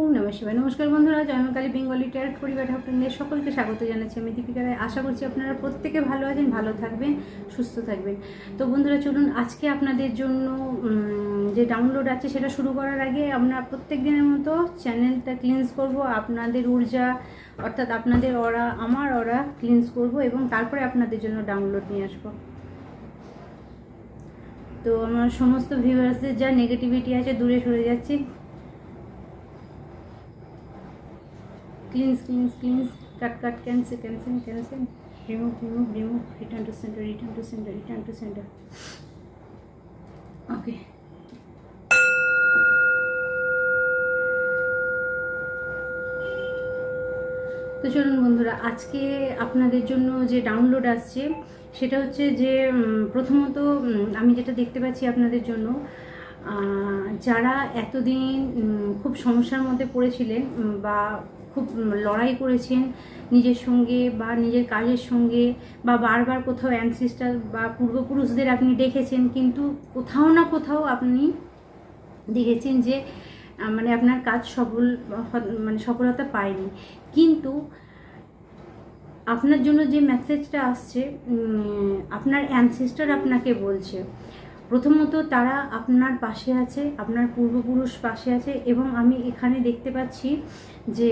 ওম নমঃ শিবায় নমস্কার বন্ধুরা জন্মকালী বেঙ্গলি ট্যারেট পরিবার আপনাদের সকলকে স্বাগত জানাচ্ছি আমি দীপিকা রায়। আশা করছি আপনারা প্রত্যেকে ভালো আছেন, ভালো থাকবেন, সুস্থ থাকবেন। তো বন্ধুরা, চলুন আজকে আপনাদের জন্য যে ডাউনলোড আছে সেটা শুরু করার আগে আমরা প্রত্যেক দিনের মতো চ্যানেলটা ক্লিনস করব, আপনাদের ঊর্জা, অর্থাৎ আপনাদের অরা, আমার অরা ক্লিনস করব এবং তারপরে আপনাদের জন্য ডাউনলোড নিয়ে আসব। তো আমার সমস্ত ভিউয়ার্সদের যা নেগেটিভিটি আছে, দূরে সরে যাচ্ছে। Cleanse cleanse cleanse cut cut cancel cancel cancel remove remove remove return to center return to center return to center okay তো চলুন বন্ধুরা আজকে আপনাদের জন্য যে ডাউনলোড আসছে সেটা হচ্ছে যে প্রথমত আমি যেটা দেখতে পাচ্ছি আপনাদের জন্য যারা এতদিন খুব সমস্যার মধ্যে পড়েছিলেন বা খুব লড়াই করেছেন নিজের সঙ্গে বা নিজের কাজের সঙ্গে বা বারবার কোথাও অ্যানসিস্টার বা পূর্বপুরুষদের আপনি দেখেছেন, কিন্তু কোথাও না কোথাও আপনি দেখেছেন যে মানে আপনার কাজ সফল মানে সফলতা পায়নি। কিন্তু আপনার জন্য যে মেসেজটা আসছে আপনার অ্যানসেস্টার আপনাকে বলছে, প্রথমত তারা আপনার পাশে আছে, আপনার পূর্বপুরুষ পাশে আছে এবং আমি এখানে দেখতে পাচ্ছি যে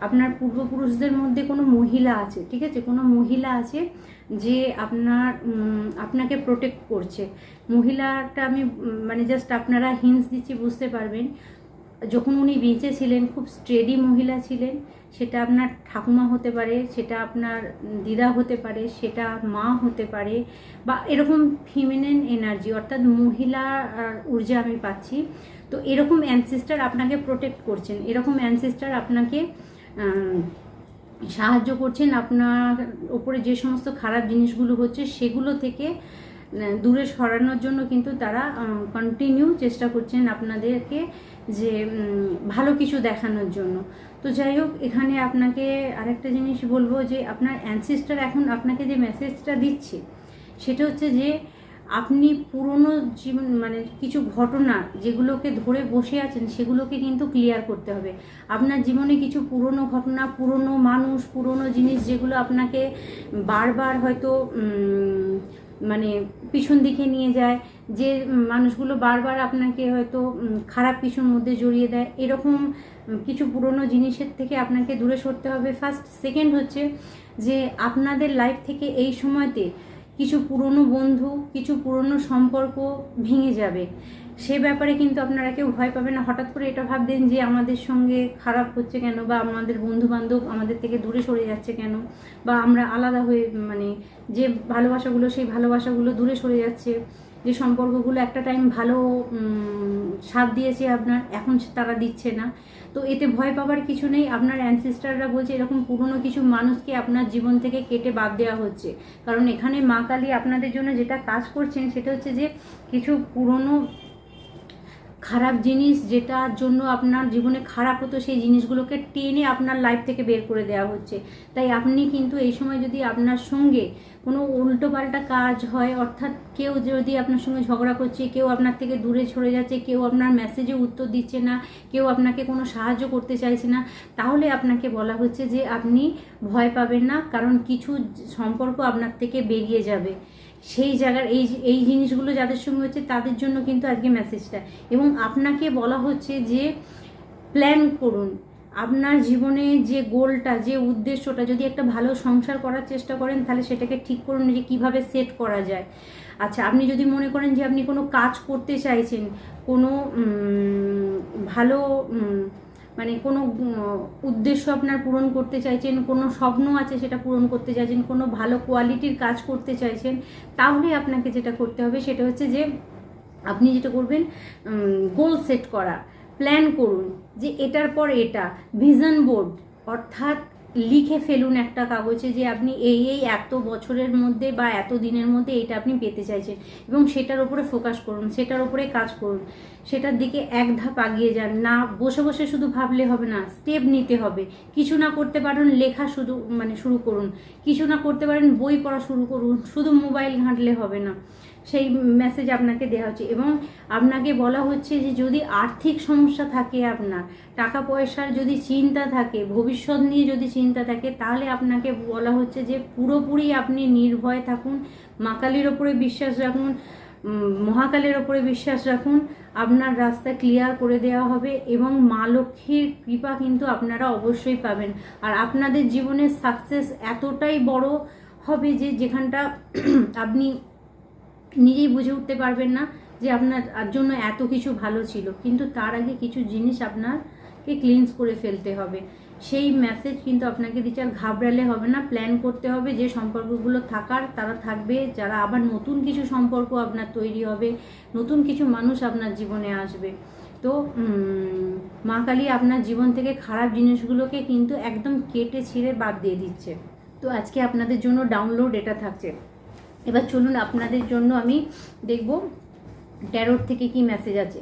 আপনার পূর্বপুরুষদের মধ্যে কোনো মহিলা আছে, ঠিক আছে? কোনো মহিলা আছে যে আপনার আপনাকে প্রোটেক্ট করছে। মহিলাটা আমি মানে জাস্ট আপনারা হিন্স দিচ্ছি, বুঝতে পারবেন। যখন উনি বেঁচে ছিলেন, খুব স্টেডি মহিলা ছিলেন, সেটা আপনার ঠাকুমা হতে পারে, সেটা আপনার দিদা হতে পারে, সেটা মা হতে পারে, বা এরকম ফিমিনেন এনার্জি অর্থাৎ মহিলার ঊর্জা আমি পাচ্ছি। তো এরকম অ্যানসিস্টার আপনাকে প্রোটেক্ট করছেন, এরকম অ্যানসিস্টার আপনাকে সাহায্য করছেন আপনার ওপরে যে সমস্ত খারাপ জিনিসগুলো হচ্ছে সেগুলো থেকে দূরে সরানোর জন্য কিন্তু তারা কন্টিনিউ চেষ্টা করছেন আপনাদেরকে যে ভালো কিছু দেখানোর জন্য। তো যাই হোক, এখানে আপনাকে আরেকটা জিনিস বলব যে, আপনার অ্যানসিস্টার এখন আপনাকে যে মেসেজটা দিচ্ছে, সেটা হচ্ছে যে আপনি পুরনো জীবন মানে কিছু ঘটনা যেগুলোকে ধরে বসে আছেন, সেগুলোকে কিন্তু ক্লিয়ার করতে হবে। আপনার জীবনে কিছু পুরনো ঘটনা, পুরনো মানুষ, পুরনো জিনিস যেগুলো আপনাকে বারবার হয়তো মানে পিছন দিকে নিয়ে যায়, যে মানুষগুলো বারবার আপনাকে হয়তো খারাপ কিছুর মধ্যে জড়িয়ে দেয়, এরকম কিছু পুরনো জিনিসের থেকে আপনাকে দূরে সরতে হবে। ফার্স্ট সেকেন্ড হচ্ছে যে আপনাদের লাইফ থেকে এই সময়তে কিছু পুরনো বন্ধু, কিছু পুরনো সম্পর্ক ভেঙে যাবে। সে ব্যাপারে কিন্তু আপনারা কেউ ভয় পাবেন না। হঠাৎ করে এটা ভাববেন যে আমাদের সঙ্গে খারাপ হচ্ছে কেন বা আমাদের বন্ধু বান্ধব আমাদের থেকে দূরে সরে যাচ্ছে কেন বা আমরা আলাদা হয়ে মানে যে ভালোবাসাগুলো, সেই ভালোবাসাগুলো দূরে সরে যাচ্ছে। যে সম্পর্কগুলো একটা টাইম ভালো সাথ দিয়েছে আপনার, এখন তারা দিচ্ছে না। তো এতে ভয় পাবার কিছু নেই। আপনার অ্যানসিস্টাররা বলছে এরকম পুরনো কিছু মানুষকে আপনার জীবন থেকে কেটে বাদ দেওয়া হচ্ছে। কারণ এখানে মা কালী আপনাদের জন্য যেটা কাজ করছেন সেটা হচ্ছে যে কিছু পুরনো খারাপ জিনিস যেটার জন্য আপনার জীবনে খারাপ হতো, সেই জিনিসগুলোকে টেনে আপনার লাইফ থেকে বের করে দেওয়া হচ্ছে। তাই আপনি কিন্তু এই সময় যদি আপনার সঙ্গে কোনো উল্টোপাল্টা কাজ হয়, অর্থাৎ কেউ যদি আপনার সঙ্গে ঝগড়া করছে, কেউ আপনার থেকে দূরে সরে যাচ্ছে, কেউ আপনার মেসেজে উত্তর দিচ্ছে না, কেউ আপনাকে কোনো সাহায্য করতে চাইছে না, তাহলে আপনাকে বলা হচ্ছে যে আপনি ভয় পাবেন না, কারণ কিছু সম্পর্ক আপনার থেকে বেরিয়ে যাবে। সেই জায়গার এই এই জিনিসগুলো যাদের সঙ্গে হচ্ছে তাদের জন্য কিন্তু আজকে মেসেজটা এবং আপনাকে বলা হচ্ছে যে প্ল্যান করুন। আপনার জীবনে যে গোলটা যে উদ্দেশ্যটা, যদি একটা ভালো সংসার করার চেষ্টা করেন, তাহলে সেটাকে ঠিক করুন যে কীভাবে সেট করা যায়। আচ্ছা আপনি যদি মনে করেন যে আপনি কোনো কাজ করতে চাইছেন, কোনো ভালো মানে কোনো উদ্দেশ্য আপনার পূরণ করতে চাইছেন, কোনো স্বপ্ন আছে সেটা পূরণ করতে চাইছেন, কোনো ভালো কোয়ালিটির কাজ করতে চাইছেন, তাহলে আপনাকে যেটা করতে হবে সেটা হচ্ছে যে, আপনি যেটা করবেন গোল সেট করা প্ল্যান করুন যে এটার পর এটা ভিজন বোর্ড অর্থাৎ লিখে ফেলুন একটা কাগজে যে আপনি এই এই এত বছরের মধ্যে বা এত দিনের মধ্যে এইটা আপনি পেতে চাইছেন। এবং সেটার উপরে ফোকাস করুন, সেটার উপরে কাজ করুন। সেটার দিকে এক ধাপ আগিয়ে যান। না, বসে বসে শুধু ভাবলে হবে না স্টেপ নিতে হবে। কিছু না করতে পারেন, লেখা শুধু মানে শুরু করুন। কিছু না করতে পারেন, বই পড়া শুরু করুন। শুধু মোবাইল ঘাঁটলে হবে না। সেই মেসেজ আপনাকে দেওয়া হচ্ছে। এবং আপনাকে বলা হচ্ছে যে, যদি আর্থিক সমস্যা থাকে আপনার, টাকা পয়সার যদি চিন্তা থাকে, ভবিষ্যৎ নিয়ে যদি চিন্তা থাকে, তাহলে আপনাকে বলা হচ্ছে যে, পুরোপুরি আপনি নির্ভয় থাকুন মা কালীর ওপরে বিশ্বাস রাখুন মহাকালের ওপরে বিশ্বাস রাখুন, আপনার রাস্তা ক্লিয়ার করে দেওয়া হবে এবং মা লক্ষ্মীর কৃপা কিন্তু আপনারা অবশ্যই পাবেন। আর আপনাদের জীবনের সাকসেস এতটাই বড় হবে যে, যেখানটা আপনি নিজেই বুঝে উঠতে পারবেন না যে আপনার জন্য এত কিছু ভালো ছিল। কিন্তু তার আগে কিছু জিনিস আপনাকে ক্লিনস করে ফেলতে হবে। সেই মেসেজ কিন্তু আপনাকে দিচ্ছে। আর ঘাবড়ালে হবে না প্ল্যান করতে হবে যে সম্পর্কগুলো থাকার, তারা থাকবে, যারা আবার নতুন কিছু সম্পর্ক আপনার তৈরি হবে, নতুন কিছু মানুষ আপনার জীবনে আসবে। তো মা কালী আপনার জীবন থেকে খারাপ জিনিসগুলোকে কিন্তু একদম কেটে ছিঁড়ে বাদ দিয়ে দিচ্ছে। তো আজকে আপনাদের জন্য ডাউনলোড এটা থাকছে। এবার চলুন আপনাদের জন্য আমি দেখব ট্যারোর থেকে কি মেসেজ আছে।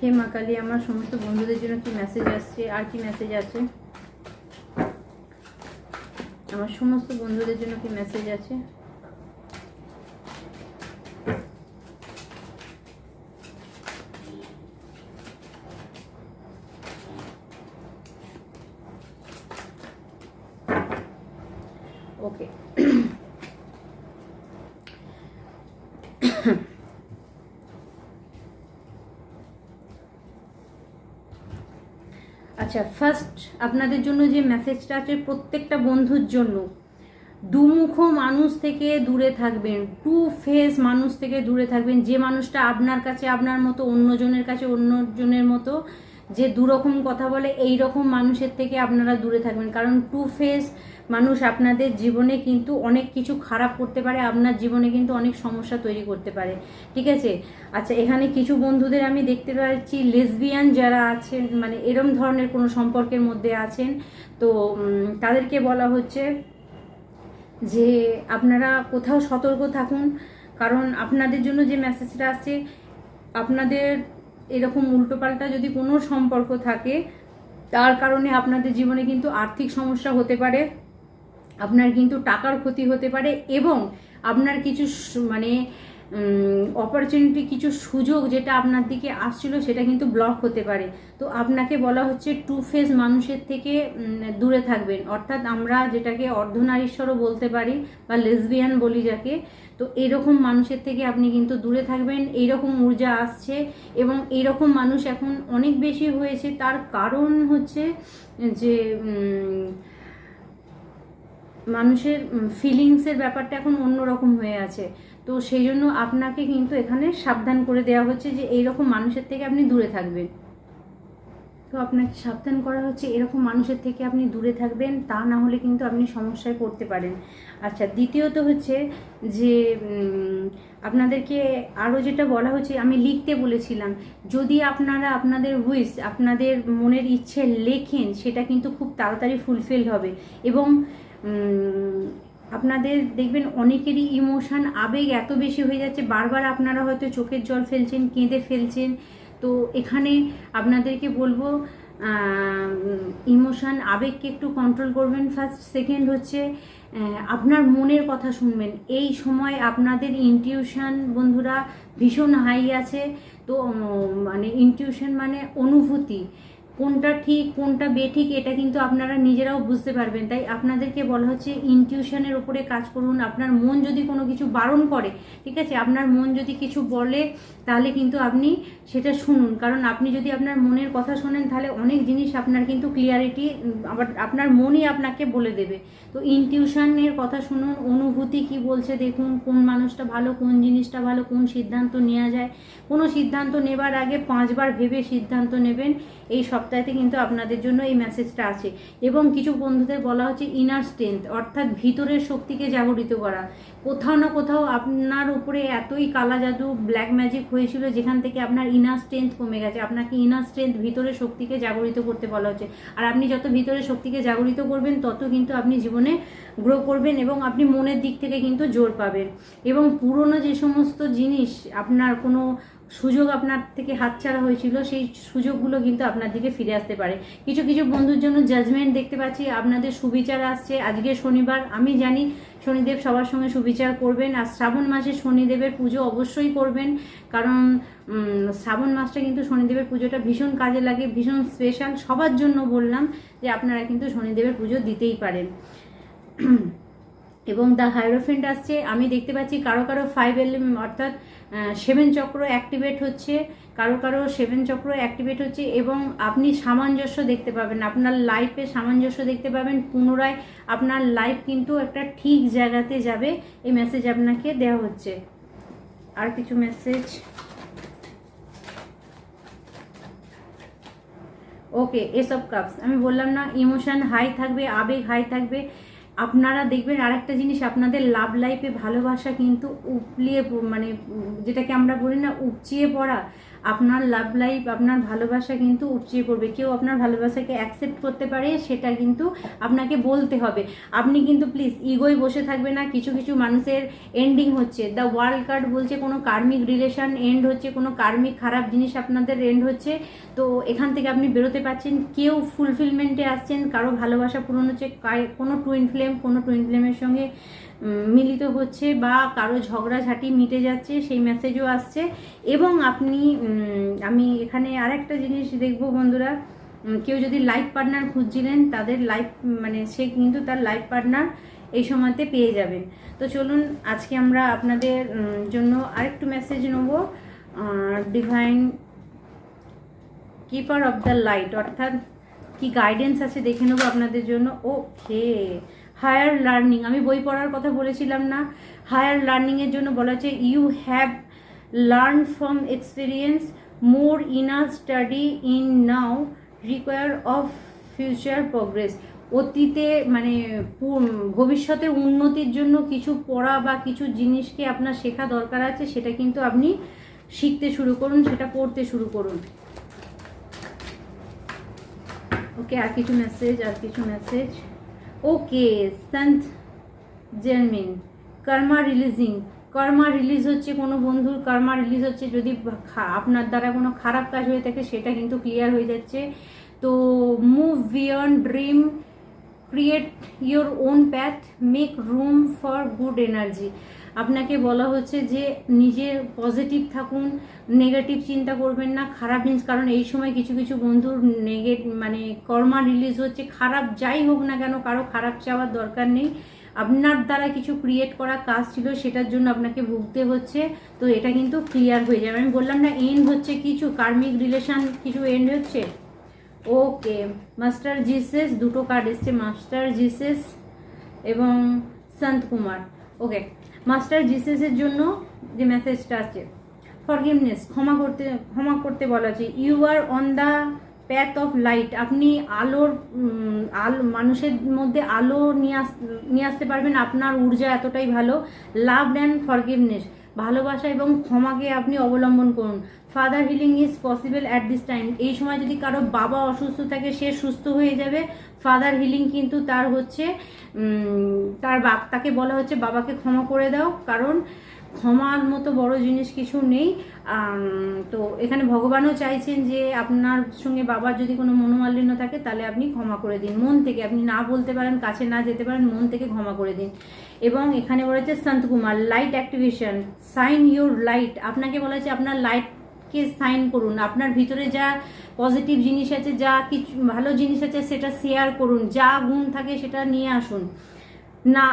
হে মা কালী, আমার সমস্ত বন্ধুদের জন্য কি মেসেজ আসছে? আর কি মেসেজ আছে? আমার সমস্ত বন্ধুদের জন্য কি মেসেজ আছে ওকে আচ্ছা ফার্স্ট আপনাদের জন্য যে মেসেজটা আছে প্রত্যেকটা বন্ধুর জন্য, দুমুখ মানুষ থেকে দূরে থাকবেন টু ফেস মানুষ থেকে দূরে থাকবেন, যে মানুষটা আপনার কাছে, আপনার মতো অন্যজনের কাছে, অন্যজনের মতো যে দুরকম কথা বলে এই রকম মানুষের থেকে আপনারা দূরে থাকবেন। কারণ টু ফেস মানুষ আপনাদের জীবনে কিন্তু অনেক কিছু খারাপ করতে পারে, আপনার জীবনে কিন্তু অনেক সমস্যা তৈরি করতে পারে। ঠিক আছে? আচ্ছা এখানে কিছু বন্ধুদের আমি দেখতে পাচ্ছি লেসবিয়ান যারা আছেন মানে এরম ধরনের কোনো সম্পর্কের মধ্যে আছেন, তো তাদেরকে বলা হচ্ছে যে আপনারা কোথাও সতর্ক থাকুন, কারণ আপনাদের জন্য যে মেসেজটা আসছে, আপনাদের এরকম উল্টোপাল্টা যদি কোনো সম্পর্ক থাকে, তার কারণে আপনাদের জীবনে কিন্তু আর্থিক সমস্যা হতে পারে। আপনার কিন্তু টাকার ক্ষতি হতে পারে এবং আপনার কিছু মানে অপরচুনিটি কিছু সুযোগ যেটা আপনার দিকে আসছিল সেটা কিন্তু ব্লক হতে পারে। তো আপনাকে বলা হচ্ছে টু ফেস মানুষের থেকে দূরে থাকবেন। অর্থাৎ আমরা যেটাকে অর্ধনারীশ্বরও বলতে পারি বা লেসবিয়ান বলি যাকে, তো এরকম মানুষের থেকে আপনি কিন্তু দূরে থাকবেন। এইরকম ঊর্জা আসছে এবং এইরকম মানুষ এখন অনেক বেশি হয়েছে। তার কারণ হচ্ছে যে মানুষের ফিলিংসের ব্যাপারটা এখন অন্যরকম হয়ে আছে। তো সেই জন্য আপনাকে কিন্তু এখানে সাবধান করে দেওয়া হচ্ছে যে, এইরকম মানুষের থেকে আপনি দূরে থাকবেন। তো আপনাকে সাবধান করা হচ্ছে, এরকম মানুষের থেকে আপনি দূরে থাকবেন, তা না হলে কিন্তু আপনি সমস্যায় পড়তে পারেন। আচ্ছা দ্বিতীয়ত হচ্ছে যে আপনাদেরকে আরও যেটা বলা হচ্ছে, আমি লিখতে বলেছিলাম, যদি আপনারা আপনাদের উইস আপনাদের মনের ইচ্ছে লেখেন, সেটা কিন্তু খুব তাড়াতাড়ি ফুলফিল হবে। এবং আপনাদের দেখবেন অনেকেরই ইমোশান আবেগ এত বেশি হয়ে যাচ্ছে, বারবার আপনারা হয়তো চোখের জল ফেলছেন, কেঁদে ফেলছেন। তো এখানে আপনাদেরকে বলব ইমোশান আবেগকে একটু কন্ট্রোল করবেন ফার্স্ট সেকেন্ড হচ্ছে আপনার মনের কথা শুনবেন। এই সময় আপনাদের ইনটিউশন বন্ধুরা ভীষণ হাই আছে। তো মানে ইনটিউশন মানে অনুভূতি। কোনটা ঠিক, কোনটা বেঠিক, এটা কিন্তু আপনারা নিজেরাও বুঝতে পারবেন। তাই আপনাদেরকে বলা হচ্ছে ইনটিউশনের উপরে কাজ করুন। আপনার মন যদি কোনো কিছু বারণ করে, ঠিক আছে? আপনার মন যদি কিছু বলে তাহলে কিন্তু আপনি সেটা শুনুন। কারণ আপনি যদি আপনার মনের কথা শোনেন, তাহলে অনেক জিনিস আপনার কিন্তু ক্লিয়ারিটি আবার আপনার মনই আপনাকে বলে দেবে। তো ইনটিউশনের কথা শুনুন, অনুভূতি কি বলছে দেখুন, কোন মানুষটা ভালো, কোন জিনিসটা ভালো, কোন সিদ্ধান্ত নেওয়া যায়। কোনো সিদ্ধান্ত নেবার আগে পাঁচবার ভেবে সিদ্ধান্ত নেবেন। এই সপ্তাহেতে কিন্তু আপনাদের জন্য এই মেসেজটা আছে। এবং কিছু বন্ধুদের বলা হচ্ছে ইনার স্ট্রেংথ অর্থাৎ ভিতরের শক্তিকে জাগরিত করা। কোথাও না কোথাও আপনার উপরে এতই কালা জাদু ব্ল্যাক ম্যাজিক হয়েছিল যেখান থেকে আপনার ইনার স্ট্রেংথ কমে গেছে। আপনাকে ইনার স্ট্রেংথ ভিতরে শক্তিকে জাগরিত করতে বলা হচ্ছে। আর আপনি যত ভিতরে শক্তিকে জাগরিত করবেন, তত কিন্তু আপনি জীবনে গ্রো করবেন এবং আপনি মনের দিক থেকে কিন্তু জোর পাবেন। এবং পুরনো যে সমস্ত জিনিস, আপনার কোনো সুযোগ আপনার থেকে হাতছাড়া হয়েছিল, সেই সুযোগগুলো কিন্তু আপনার দিকে ফিরে আসতে পারে। কিছু কিছু বন্ধুর জন্য জাজমেন্ট দেখতে পাচ্ছি, আপনাদের সুবিচার আসছে। আজকে শনিবার, আমি জানি শনিদেব সবার সঙ্গে সুবিচার করবেন, আর শ্রাবণ মাসে শনিদেবের পুজো অবশ্যই করবেন, কারণ শ্রাবণ মাসটা কিন্তু শনিদেবের পুজোটা ভীষণ কাজে লাগে, ভীষণ স্পেশাল সবার জন্য বললাম যে আপনারা কিন্তু শনিদেবের পুজো দিতেই পারেন। এবং দ্য হাইরোফেন্ট আসছে। আমি দেখতে পাচ্ছি কারও কারও ফাইভ এলিম অর্থাৎ সেভেন চক্র অ্যাক্টিভেট হচ্ছে, কারও কারও সেভেন চক্র অ্যাক্টিভেট হচ্ছে এবং আপনি সামঞ্জস্য দেখতে পাবেন। আপনার লাইফে সামঞ্জস্য দেখতে পাবেন। পুনরায় আপনার লাইফ কিন্তু একটা ঠিক জায়গাতে যাবে। এই মেসেজ আপনাকে দেওয়া হচ্ছে। আর কিছু মেসেজ ওকে এসব কাপস আমি বললাম না ইমোশন হাই থাকবে, আবেগ হাই থাকবে। আপনারা দেখবেন আর একটা জিনিস, আপনাদের লাভ লাইফে ভালোবাসা কিন্তু উপলিয়ে মানে যেটাকে আমরা বলি না, উপচিয়ে পড়া আপনার লাভ লাইফ আপনার ভালোবাসা কিন্তু উপচিয়ে পড়বে। কেউ আপনার ভালোবাসাকে অ্যাকসেপ্ট করতে পারে, সেটা কিন্তু আপনাকে বলতে হবে। আপনি কিন্তু প্লিজ ইগোয় বসে থাকবে না, কিছু কিছু মানুষের এন্ডিং হচ্ছে। দ্য ওয়ার্ল্ড কার্ড বলছে কোনো কার্মিক রিলেশন এন্ড হচ্ছে, কোনো কার্মিক খারাপ জিনিস আপনাদের এন্ড হচ্ছে। তো এখান থেকে আপনি বেরোতে পারছেন, কেউ ফুলফিলমেন্টে আসছেন, কারও ভালোবাসা পূরণ হচ্ছে কোনো টুইন ফ্লেম কোনো টুইন ফ্লেমের সঙ্গে মিলিত হচ্ছে বা কারও ঝগড়াঝাটি মিটে যাচ্ছে, সেই মেসেজও আসছে। এবং আপনি আমি এখানে আরেকটা জিনিস দেখব বন্ধুরা কেউ যদি লাইফ পার্টনার খুঁজছিলেন, তাদের লাইফ মানে সে কিন্তু তার লাইফ পার্টনার এই সময়তে পেয়ে যাবেন। তো চলুন, আজকে আমরা আপনাদের জন্য আরেকটু মেসেজ নেব। Divine keeper of the light অর্থাৎ কি গাইডেন্স আছে দেখে নেব আপনাদের জন্য। ও ওকে হায়ার লার্নিং, আমি বই পড়ার কথা বলেছিলাম না। হায়ার লার্নিংয়ের জন্য বলা হচ্ছে you have learn from experience more inner study in now require of future progress অতীতে মানে ভবিষ্যতের উন্নতির জন্য কিছু পড়া বা কিছু জিনিসকে আপনার শেখা দরকার আছে, সেটা কিন্তু আপনি শিখতে শুরু করুন, সেটা পড়তে শুরু করুন। ওকে আর কিছু মেসেজ আর কিছু মেসেজ ওকে সন্ত জেনমিন কর্মা রিলিজিং কর্মা রিলিজ হচ্ছে কোনো বন্ধুর কর্মা রিলিজ হচ্ছে যদি আপনার দ্বারা কোনো খারাপ কাজ হয়ে থাকে সেটা কিন্তু ক্লিয়ার হয়ে যাচ্ছে। তো move beyond dream create your own path make room for good energy আপনাকে বলা হচ্ছে যে নিজে পজিটিভ থাকুন নেগেটিভ চিন্তা করবেন না, খারাপ জিনিস কারণ এই সময় কিছু কিছু বন্ধুর নেগেট মানে কর্মা রিলিজ হচ্ছে, খারাপ যাই হোক না কেন, কারও খারাপ চাওয়ার দরকার নেই। আপনার দ্বারা কিছু ক্রিয়েট করা কাজ ছিল, সেটার জন্য আপনাকে ভুগতে হচ্ছে, তো এটা কিন্তু ক্লিয়ার হয়ে যাবে। আমি বললাম না এন্ড হচ্ছে কিছু কার্মিক রিলেশন কিছু এন্ড হচ্ছে? ওকে মাস্টার জিসেস দুটো কার্ড এসছে মাস্টার জিসেস এবং সন্ত কুমার ওকে মাস্টার জিসেসের জন্য যে মেসেজটা আছে ফরগিভনেস ক্ষমা করতে ক্ষমা করতে বলা আছে you are on the path of light আপনি আলোর আলো, মানুষের মধ্যে আলো নিয়ে আস, নিয়ে আসতে পারবেন, আপনার ঊর্জা এতটাই ভালো। লাভ অ্যান্ড ফরগিভনেস ভালোবাসা এবং ক্ষমাকে আপনি অবলম্বন করুন। Father healing is possible at this time এই সময় যদি কারও বাবা অসুস্থ থাকে, সে সুস্থ হয়ে যাবে। ফাদার হিলিং কিন্তু তার হচ্ছে তার বাপ, তাকে বলা হচ্ছে বাবাকে ক্ষমা করে দাও। কারণ ক্ষমার মতো বড় জিনিস কিছু নেই। তো এখানে ভগবানও চাইছেন যে আপনার সঙ্গে বাবার যদি কোনো মনোমালিন্য থাকে, তাহলে আপনি ক্ষমা করে দিন। মন থেকে আপনি না বলতে পারেন, কাছে না যেতে পারেন, মন থেকে ক্ষমা করে দিন। এবং এখানে বলেছে Sant Kumar light activation sign your light আপনাকে বলেছে আপনার আপনার লাইটকে সাইন করুন, আপনার ভিতরে যা পজিটিভ জিনিস আছে, যা কিছু ভালো জিনিস আছে, সেটা শেয়ার করুন, যা গুণ থাকে সেটা নিয়ে আসুন। না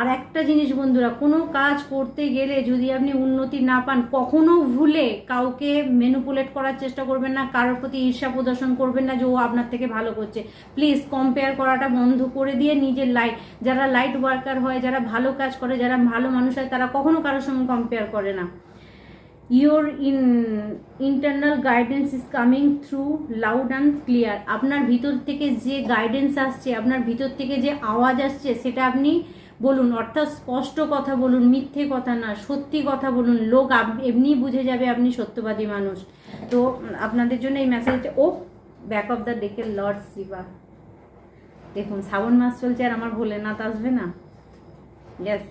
আর একটা জিনিস বন্ধুরা, কোনো কাজ করতে গেলে যদি আপনি উন্নতি না পান, কখনো ভুলে কাউকে মেনুপুলেট করার চেষ্টা করবেন না, কারোর প্রতি ঈর্ষা প্রদর্শন করবেন না যে ও আপনার থেকে ভালো করছে। প্লিজ কম্পেয়ার করাটা বন্ধ করে দিয়ে নিজের লাইট যারা লাইট ওয়ার্কার হয়, যারা ভালো কাজ করে, যারা ভালো মানুষ হয়, তারা কখনো কারোর সঙ্গে কম্পেয়ার করে না। Your in internal guidance is coming through loud and clear আপনার ভিতর থেকে যে গাইডেন্স আসছে, আপনার ভিতর থেকে যে আওয়াজ আসছে, সেটা আপনি বলুন, অর্থাৎ স্পষ্ট কথা বলুন, মিথ্যে কথা না, সত্যি কথা বলুন, লোক এমনিই বুঝে যাবে আপনি সত্যবাদী মানুষ। তো আপনাদের জন্য এই মেসেজটা ও ব্যাক অফ দ্য ডেকে লর্ড শিবা দেখুন, শ্রাবণ মাস চলছে আর আমার ভোলেনাথ আসবে না। ইয়াস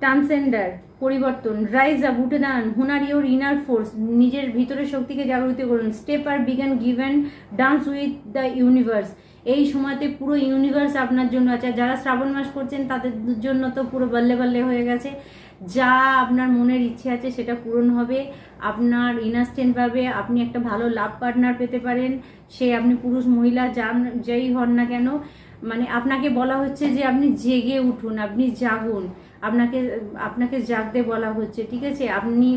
ট্রান্সেন্ডার পরিবর্তন রাইজ আপ উঠে দাঁড়ান, হুনার ইউর ইনার ফোর্স নিজের ভিতরের শক্তিকে জাগরিত করুন। Step R began given dance with the universe এই সময়তে পুরো ইউনিভার্স আপনার জন্য আছে। যারা শ্রাবণ মাস করছেন, তাদের জন্য তো পুরো বাল্লে বাল্লে হয়ে গেছে। যা আপনার মনের ইচ্ছে আছে সেটা পূরণ হবে। আপনার ইনাস্টেন্ট পাবে আপনি একটা ভালো লাভ পার্টনার পেতে পারেন। সে আপনি পুরুষ, মহিলা, যান, যেই হন না কেন মানে আপনাকে বলা হচ্ছে যে আপনি জেগে উঠুন, আপনি জাগুন। আপনাকে আপনাকে জাগতে বলা হচ্ছে, ঠিক আছে? আপনি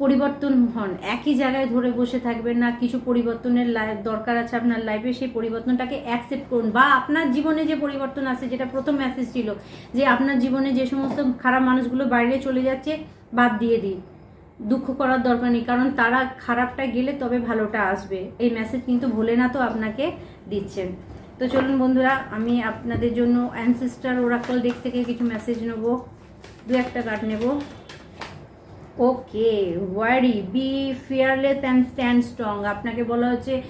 পরিবর্তন হন। একই জায়গায় ধরে বসে থাকবেন না, কিছু পরিবর্তনের দরকার আছে আপনার লাইফে সেই পরিবর্তনটাকে অ্যাকসেপ্ট করুন। বা আপনার জীবনে যে পরিবর্তন আছে, যেটা প্রথম মেসেজ ছিল, যে আপনার জীবনে যে সমস্ত খারাপ মানুষগুলো বাইরে চলে যাচ্ছে, বাদ দিয়ে দিন। দুঃখ করার দরকার নেই, কারণ তারা খারাপটা গেলে তবে ভালোটা আসবে। এই মেসেজ কিন্তু ভোলে না তো আপনাকে দিচ্ছেন। তো চলুন বন্ধুরা, আমি আপনাদের জন্য অ্যানসেস্টার ওরাকল দিক থেকে কিছু মেসেজ নেব। দু একটা কার্ড নেব। Okay, worry, be fearless and stand strong. আপনাকে বলা হচ্ছে,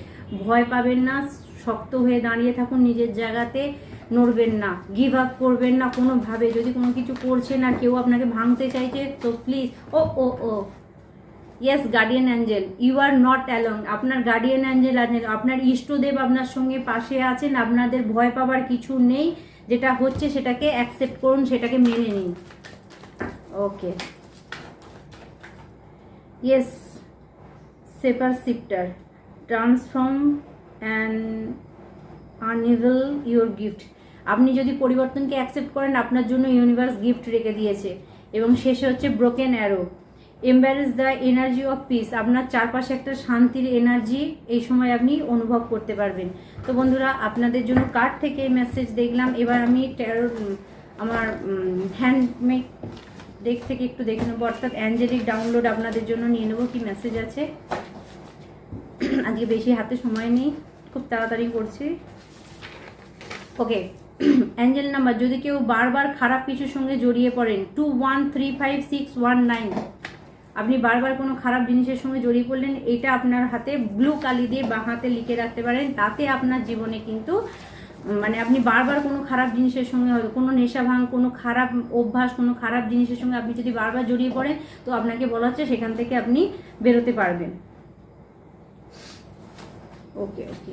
ভয় পাবেন না, শক্ত হয়ে দাঁড়িয়ে থাকুন নিজের জায়গাতে, নড়বেন না গিভ আপ করবেন না কোনোভাবে। যদি কোনো কিছু করছেন আর কেউ আপনাকে ভাঙতে চাইছে, তো please O O O. Yes guardian angel you are not along আপনার গার্ডিয়ান অ্যাঞ্জেল আছেন, আপনার ইষ্টদেব আপনার সঙ্গে পাশে আছেন, আপনাদের ভয় পাবার কিছু নেই। যেটা হচ্ছে সেটাকে অ্যাকসেপ্ট করুন, সেটাকে মেনে নিন। Okay yes shape shifter transform and unveil your gift আপনি যদি পরিবর্তনকে অ্যাকসেপ্ট করেন, আপনার জন্য ইউনিভার্স গিফট রেখে দিয়েছে। এবং শেষে হচ্ছে broken arrow embrace the energy of peace আপনার চারপাশে একটা শান্তির এনার্জি এই সময় আপনি অনুভব করতে পারবেন। তো বন্ধুরা, আপনাদের জন্য কার্ড থেকে মেসেজ দেখলাম। এবার আমি আমার হ্যান্ডমেড ডেক থেকে একটু দেখে নেব, অর্থাৎ অ্যাঞ্জেলিক ডাউনলোড আপনাদের জন্য নিয়ে নেব, কি মেসেজ আছে? আজকে বেশি হাতে সময় নেই, খুব তাড়াতাড়ি করছি। ওকে অ্যাঞ্জেল নাম্বার যদি কেউ বারবার খারাপ কিছুর সঙ্গে জড়িয়ে পড়েন two one three five six one nine আপনি বারবার কোনো খারাপ জিনিসের সঙ্গে জড়িয়ে পড়লেন, এটা আপনার হাতে ব্লু কালি দিয়ে বাঁ হাতে লিখে রাখতে পারেন, তাতে আপনার জীবনে কিন্তু মানে আপনি বারবার কোনো খারাপ জিনিসের সঙ্গে কোনো নেশা ভাঙ, কোনো খারাপ অভ্যাস, কোনো খারাপ জিনিসের সঙ্গে আপনি যদি বারবার জড়িয়ে পড়েন, তো আপনাকে বলা হচ্ছে সেখান থেকে আপনি বেরোতে পারবেন। Okay okay.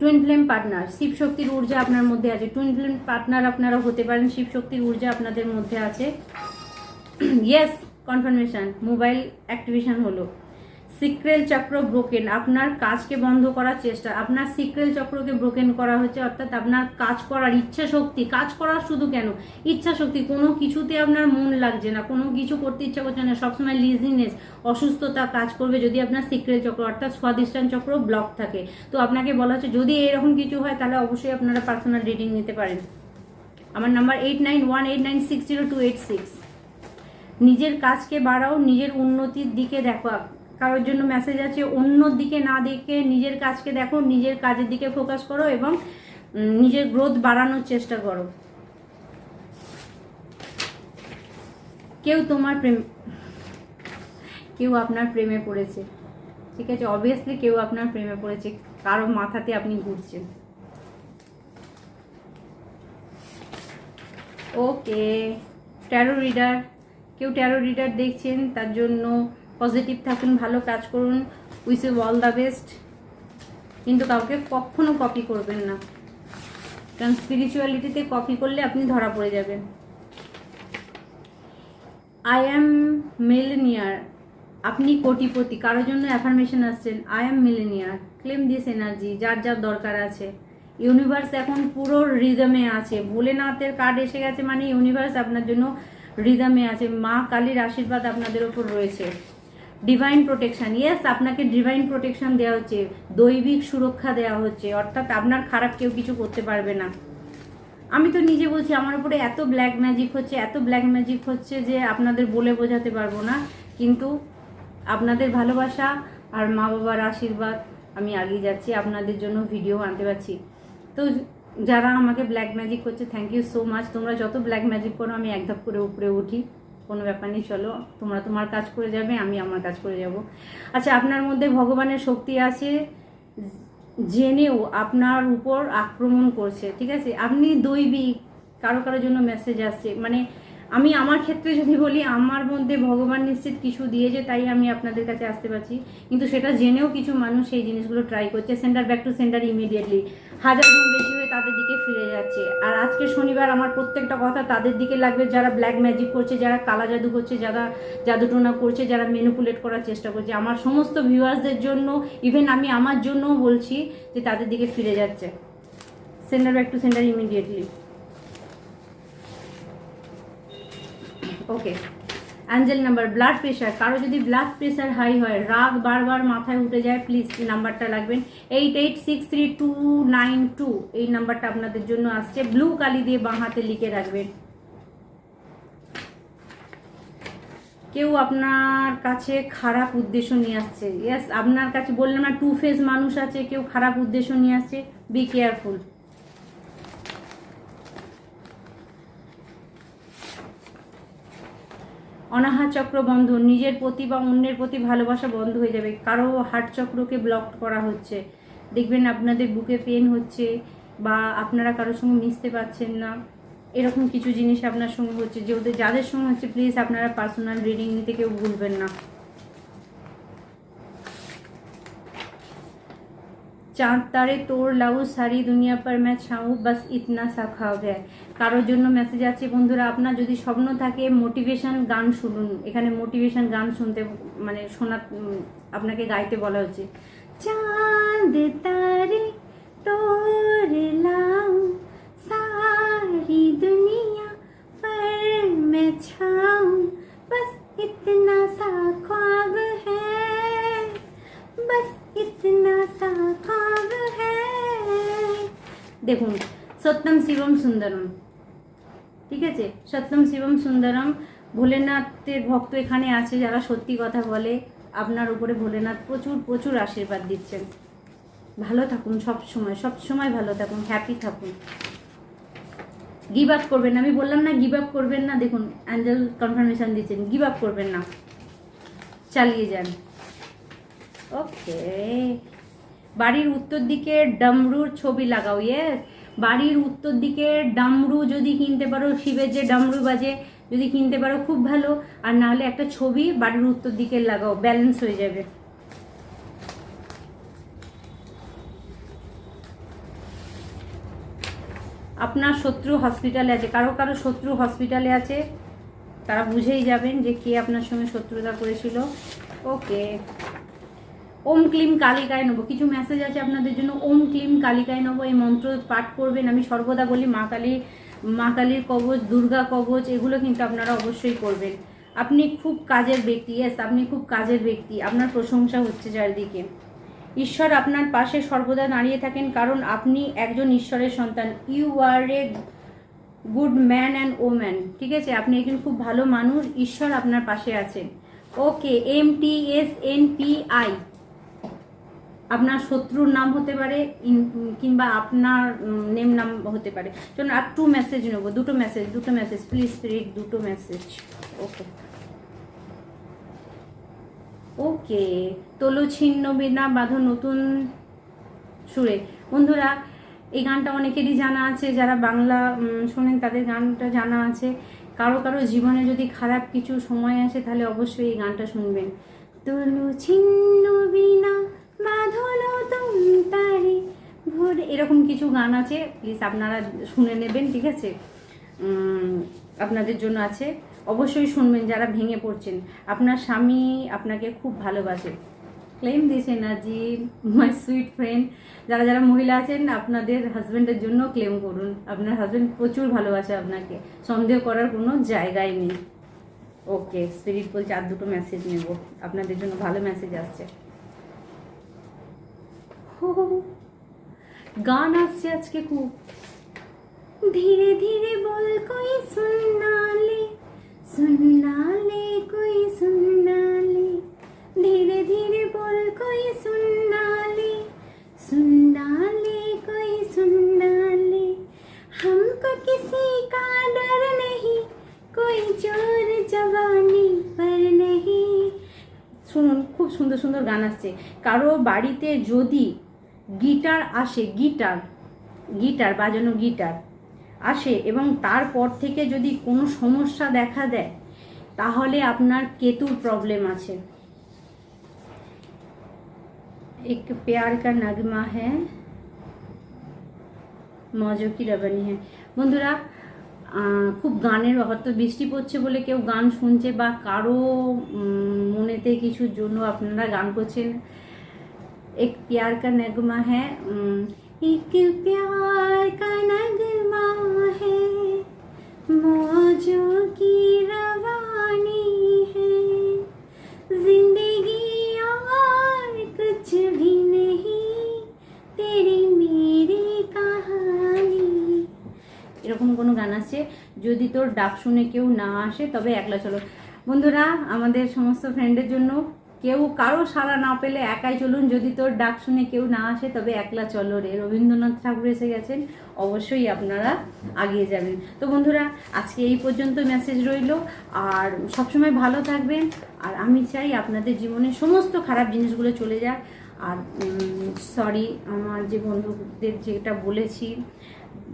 Twin flame partner Shiva শক্তির ঊর্জা আপনার মধ্যে আছে। টুইন ফ্লেম পার্টনার আপনারা হতে পারেন, শিব শক্তির ঊর্জা আপনাদের মধ্যে আছে। ইয়েস কনফার্মেশন মোবাইল অ্যাক্টিভেশন হলো। সিক্রেল চক্র ব্রোকেন আপনার কাজকে বন্ধ করার চেষ্টা, আপনার সিক্রেল চক্রকে ব্রোকেন করা হচ্ছে অর্থাৎ আপনার কাজ করার ইচ্ছা শক্তি, কাজ করার শুধু কেন? ইচ্ছা শক্তি, কোনো কিছুতে আপনার মন লাগছে না, কোনো কিছু করতে ইচ্ছা করছে না, সবসময় লিজিনেস অসুস্থতা কাজ করবে যদি আপনার সিক্রেল চক্র, অর্থাৎ স্বাদিষ্ঠান চক্র ব্লক থাকে। তো আপনাকে বলা হচ্ছে, যদি এরকম কিছু হয়, তাহলে অবশ্যই আপনারা পার্সোনাল রিডিং নিতে পারেন। আমার number eight nine one eight nine six zero two eight six নিজের কাজকে বাড়াও, নিজের উন্নতির দিকে দেখো কারোর জন্য মেসেজ আছে অন্য দিকে না দেখে নিজের কাজকে দেখো, নিজের কাজের দিকে ফোকাস করো এবং নিজের গ্রোথ বাড়ানোর চেষ্টা করো। কেউ তোমার প্রেম, কেউ আপনার প্রেমে পড়েছে। ঠিক আছে? অবভিয়াসলি কেউ আপনার প্রেমে পড়েছে, কারও মাথাতে আপনি ঘুরছেন। ওকে ট্যারো রিডার কেউ ট্যারো রিডার দেখছেন, তার জন্য পজিটিভ থাকুন, ভালো কাজ করুন wish you all the best কিন্তু কাউকে কখনো কপি করবেন না। কারণ স্পিরিচুয়ালিটিতে কপি করলে আপনি ধরা পড়ে যাবেন। আই অ্যাম মিলেনিয়ার আপনি কোটিপতি। কারোর জন্য অ্যাফার্মেশন আসছেন I am millionaire claim this energy যার যার দরকার আছে। ইউনিভার্স এখন পুরো রিদমে আছে। ভোলেনাথের কার্ড এসে গেছে মানে ইউনিভার্স আপনার জন্য রিদমে আছে। মা কালীর আশীর্বাদ আপনাদের ওপর রয়েছে। ডিভাইন প্রোটেকশন ইয়েস আপনাকে ডিভাইন প্রোটেকশান দেওয়া হচ্ছে, দৈবিক সুরক্ষা দেওয়া হচ্ছে, অর্থাৎ আপনার খারাপ কেউ কিছু করতে পারবে না। আমি তো নিজে বলছি, আমার উপরে এত ব্ল্যাক ম্যাজিক হচ্ছে, এত ব্ল্যাক ম্যাজিক হচ্ছে যে আপনাদের বলে বোঝাতে পারব না। কিন্তু আপনাদের ভালোবাসা আর মা বাবার আশীর্বাদ, আমি আগিয়ে যাচ্ছি, আপনাদের জন্য ভিডিও আনতে পারছি। তো যারা আমাকে ব্ল্যাক ম্যাজিক করছে থ্যাংক ইউ সো মাচ তোমরা যত ব্ল্যাক ম্যাজিক করো, আমি এক ধাপ করে উপরে উঠি। কোনো ব্যাপার নেই, চলো। তোমরা তোমার কাজ করে যাবে, আমি আমার কাজ করে যাব। আচ্ছা আপনার মধ্যে ভগবানের শক্তি আছে, জেনেও আপনার উপর আক্রমণ করছে, ঠিক আছে? আপনি দৈবিক, কারও কারোর জন্য মেসেজ আসছে। মানে আমি আমার ক্ষেত্রে যদি বলি, আমার মধ্যে ভগবান নিশ্চিত কিছু দিয়েছে, তাই আমি আপনাদের কাছে আসতে পারছি। কিন্তু সেটা জেনেও কিছু মানুষ সেই জিনিসগুলো ট্রাই করছে centre back to centre immediately হাজার গুণ বেশি তাদের দিকে ফিরে যাচ্ছে। আর আজকে শনিবার আমার প্রত্যেকটা কথা তাদের দিকে লাগবে। যারা ব্ল্যাক ম্যাজিক করছে, যারা কালা জাদু করছে, যারা জাদুটোনা করছে, যারা মেনুপুলেট করার চেষ্টা করছে, আমার সমস্ত ভিউয়ার্সদের জন্য ইভেন আমি আমার জন্যও বলছি যে তাদের দিকে ফিরে যাচ্ছে। Centre back to centre immediately okay angel number blood pressure কারও যদি ব্লাড প্রেশার হাই হয়, রাগ বারবার মাথায় উঠে যায় প্লিজ এই নাম্বারটা লাগবেন eight eight six three two nine two এই নাম্বারটা আপনাদের জন্য আসছে। ব্লু কালি দিয়ে বাঁ হাতে লিখে রাখবেন। কেউ আপনার কাছে খারাপ উদ্দেশ্য নিয়ে আসছে। ইয়াস আপনার কাছে বললাম না টু ফেজ মানুষ আছে, কেউ খারাপ উদ্দেশ্য নিয়ে আসছে। বি কেয়ারফুল অনাহা চক্র বন্ধ, নিজের প্রতি বা অন্যের প্রতি ভালোবাসা বন্ধ হয়ে যাবে। কারও হার্ট চক্রকে ব্লক করা হচ্ছে। দেখবেন আপনাদের বুকে পেন হচ্ছে বা আপনারা কারোর সঙ্গে মিশতে পারছেন না। এরকম কিছু জিনিস আপনার সঙ্গে হচ্ছে। যেহেতু যাদের সঙ্গে হচ্ছে প্লিজ আপনারা পার্সোনাল রিডিং নিতে কেউ ভুলবেন না। চাঁদ, তারে তোর লাউ সারি দুনিয়া পর ম্যা ছাউ, বাস ইতনা সা খাও যায় কারোর জন্য মেসেজ আছে, বন্ধুরা, আপনার যদি স্বপ্ন থাকে মোটিভেশান গান শুনুন। এখানে মোটিভেশান গান শুনতে মানে শোনা আপনাকে গাইতে বলা হচ্ছে। চাঁদ, তারে তোর লাউ সারি দুনিয়া পর ম্যা ছাউ, বাস ইতনা সা খাও হ্যাঁ বাস इतना सा ख्वाब है দেখুন সত্যম শিবম সুন্দরম ঠিক আছে সত্যম শিবম সুন্দরম ভোলেনাথের ভক্ত এখানে আছে যারা সত্যি কথা বলে আপনার উপরে ভোলেনাথ প্রচুর প্রচুর আশীর্বাদ দিচ্ছেন ভালো থাকুন সব সময় সব সময় ভালো থাকুন হ্যাপি থাকুন গিভ আপ করবেন না আমি বললাম না গিভ আপ করবেন না দেখুন অ্যাঞ্জেল কনফার্মেশন দিচ্ছেন গিভ আপ করবেন না চালিয়ে যান ওকে বাড়ির উত্তর দিকে ডামরুর ছবি লাগাও ইয়েস বাড়ির উত্তর দিকে ডামরু যদি কিনতে পারো, শিবের যে ডামরু বাজে, যদি কিনতে পারো খুব ভালো। আর না হলে একটা ছবি বাড়ির উত্তর দিকে লাগাও ব্যালেন্স হয়ে যাবে। আপনার শত্রু হসপিটালে আছে। কারও কারও শত্রু হসপিটালে আছে, তারা বুঝেই যাবেন যে কে আপনার সঙ্গে শত্রুতা করেছিল। ওকে ওম ক্লিম কালিকায় নেব কিছু মেসেজ আছে আপনাদের জন্য? ওম ক্লিম কালিকায় নেব এই মন্ত্র পাঠ করবেন। আমি সর্বদা বলি মা কালী, মা কালীর কবচ, দুর্গা কবচ, এগুলো কিন্তু আপনারা অবশ্যই করবেন আপনি খুব কাজের ব্যক্তি ইয়েস আপনি খুব কাজের ব্যক্তি। আপনার প্রশংসা হচ্ছে চারিদিকে। ঈশ্বর আপনার পাশে সর্বদা দাঁড়িয়ে থাকেন, কারণ আপনি একজন ঈশ্বরের সন্তান। You are a good man and woman ঠিক আছে? আপনি একজন খুব ভালো মানুষ, ঈশ্বর আপনার পাশে আছেন। Okay M T S N P I আপনার শত্রুর নাম হতে পারে কিংবা আপনার নেম নাম হতে পারে। চলুন আর টু মেসেজ নেব, দুটো মেসেজ দুটো মেসেজ প্লিজ স্পিরিট দুটো মেসেজ ওকে ওকে তোলো ছিন্ন বিনা বাঁধো নতুন সুরে। বন্ধুরা, এই গানটা অনেকেরই জানা আছে, যারা বাংলা শোনেন তাদের গানটা জানা আছে। কারও কারও জীবনে যদি খারাপ কিছু সময় আসে, তাহলে অবশ্যই এই গানটা শুনবেন। তোলো ছিন্ন বিনা বাঁধো নতুন তারে। ভোরে, এরকম কিছু গান আছে প্লিজ আপনারা শুনে নেবেন, ঠিক আছে? আপনাদের জন্য আছে। অবশ্যই শুনবেন, যারা ভেঙে পড়ছেন। আপনার স্বামী আপনাকে খুব ভালোবাসে। Claim this energy my sweet friend যারা যারা মহিলা আছেন, আপনাদের হাজব্যান্ডের জন্য ক্লেম করুন। আপনার হাজব্যান্ড প্রচুর ভালোবাসে আপনাকে। সন্দেহ করার কোনো জায়গাই নেই। ওকে স্পিরিট বলছে, আর দুটো মেসেজ নেব। আপনাদের জন্য ভালো মেসেজ আসছে। গান আসছে আজকে খুব। ধীরে ধীরে বল কই সুনালে সুনালে কই সুনালে ধীরে ধীরে বল কই সুনালে সুনালে কই সুনালে हमको किसी का डर नहीं कोई चोर जवानी पर नहीं শুনুন, খুব সুন্দর সুন্দর গান আসছে। কারও বাড়িতে যদি গিটার আসে, গিটার গিটার, বাজানো গিটার আসে এবং তারপর থেকে যদি কোনো সমস্যা দেখা দেয়, তাহলে আপনার কেতুর প্রবলেম আছে। এক প্যার কা নগমা হ্যাঁ মজো কি রবানি হ্যাঁ বন্ধুরা খুব গানের হয়তো বৃষ্টি পড়ছে বলে কেউ গান শুনছে বা কারও মনেতে কিছুর জন্য আপনারা গান করছেন एक प्यार का नगमा है उम, एक प्यार का नगमा है मौजों की रवानी है जिंदगी और कुछ भी नहीं तेरी मेरी कहानी এরকম কোনো গান আছে যদি তোর ডাক শুনে কেউ না আসে তবে একলা চলো বন্ধুরা আমাদের সমস্ত ফ্রেন্ডের জন্য কেউ কারও সাড়া না পেলে একাই চলুন। যদি তোর ডাক শুনে কেউ না আসে, তবে একলা চলো রে। রবীন্দ্রনাথ ঠাকুর এসে গেছেন, অবশ্যই আপনারা আগিয়ে যাবেন। তো বন্ধুরা, আজকে এই পর্যন্ত মেসেজ রইল। আর সবসময় ভালো থাকবেন। আর আমি চাই আপনাদের জীবনে সমস্ত খারাপ জিনিসগুলো চলে যাক। আর সরি আমার যে বন্ধুদের যেটা বলেছি,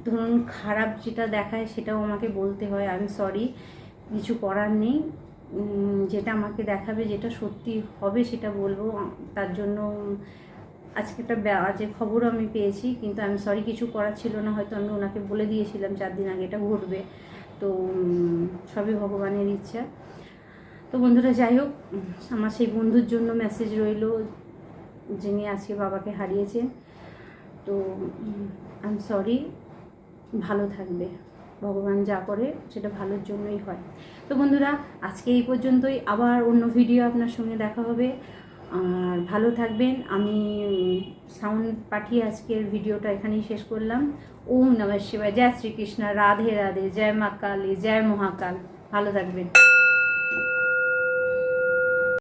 ধরুন খারাপ যেটা দেখায় সেটাও আমাকে বলতে হয়। আমি সরি কিছু করার নেই। যেটা আমাকে দেখাবে, যেটা সত্যি হবে সেটা বলব। তার জন্য আজকে একটা বাজে খবরও আমি পেয়েছি, কিন্তু আমি সরি কিছু করার ছিল না। হয়তো আমি ওনাকে বলে দিয়েছিলাম চার দিন আগে এটা ঘটবে। তো সবই ভগবানের ইচ্ছা। তো বন্ধুরা, যাই হোক, আমার সেই বন্ধুর জন্য মেসেজ রইল, যিনি আজকে বাবাকে হারিয়েছেন। তো আই এম সরি ভালো থাকবে। ভগবান যা করে সেটা ভালোর জন্যই হয়। তো বন্ধুরা, আজকে এই পর্যন্তই। আবার অন্য ভিডিও আপনার সঙ্গে দেখা হবে। আর ভালো থাকবেন। আমি সাউন্ড পাঠিয়ে আজকের ভিডিওটা এখানেই শেষ করলাম। ওম নমঃ শিবায়। জয় শ্রীকৃষ্ণ। রাধে রাধে। জয় মা কালী। জয় মহাকাল। ভালো থাকবেন।